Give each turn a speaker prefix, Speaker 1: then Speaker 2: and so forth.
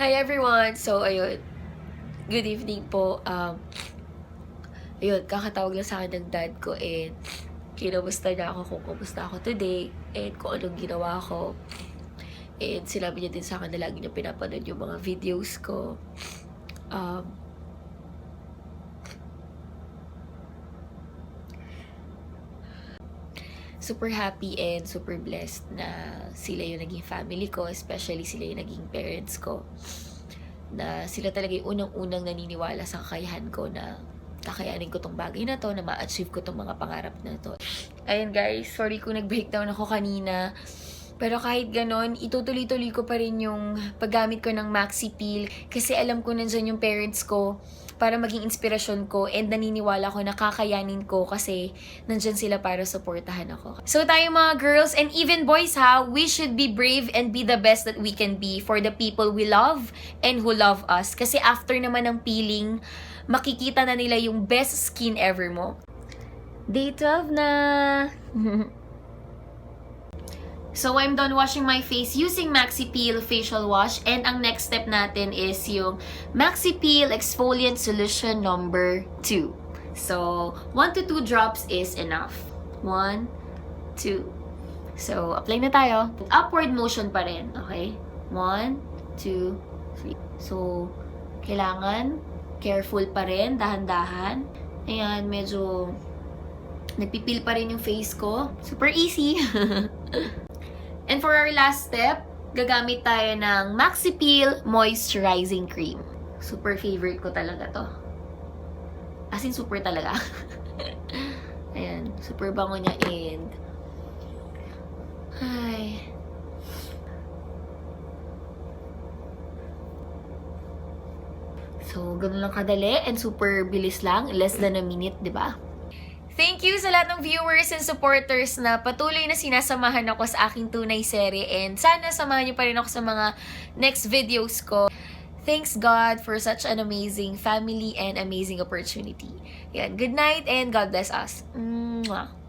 Speaker 1: Hi everyone! So, ayun. Good evening po. Um, ayun, kakatawag lang sa akin ng dad ko and kinamusta niya ako kung kumusta ako today and kung anong ginawa ko. And sinabi niya din sa akin na lagi niya pinapanood yung mga videos ko. Um, super happy and super blessed na sila yung naging family ko, especially sila yung naging parents ko. Na sila talaga yung unang-unang naniniwala sa kakayahan ko na kakayanin ko tong bagay na to, na ma-achieve ko tong mga pangarap na to. Ayun guys, sorry kung nag-breakdown ako kanina. Pero kahit ganon, itutuloy-tuloy ko pa rin yung paggamit ko ng Maxi Peel kasi alam ko nandyan yung parents ko para maging inspirasyon ko and naniniwala ko na kakayanin ko kasi nandyan sila para supportahan ako. So tayo mga girls and even boys ha, we should be brave and be the best that we can be for the people we love and who love us. Kasi after naman ng peeling, makikita na nila yung best skin ever mo. Day 12 na! So, I'm done washing my face using Maxi Peel Facial Wash. And ang next step natin is yung Maxi Peel Exfoliant Solution number 2. So, 1 to 2 drops is enough. 1, 2. So, apply na tayo. Upward motion pa rin, okay? 1, 2, 3. So, kailangan careful pa rin, dahan-dahan. Ayan, medyo nagpipil pa rin yung face ko. Super easy. And for our last step, gagamit tayo ng Maxi Peel Moisturizing Cream. Super favorite ko talaga to. As in, super talaga. Ayan, super bango niya and... Ay... So, ganun lang kadali and super bilis lang. Less than a minute, di ba? Thank you sa lahat ng viewers and supporters na patuloy na sinasamahan ako sa aking tunay serye and sana samahan niyo pa rin ako sa mga next videos ko. Thanks God for such an amazing family and amazing opportunity. Yan, good night and God bless us. Mwah.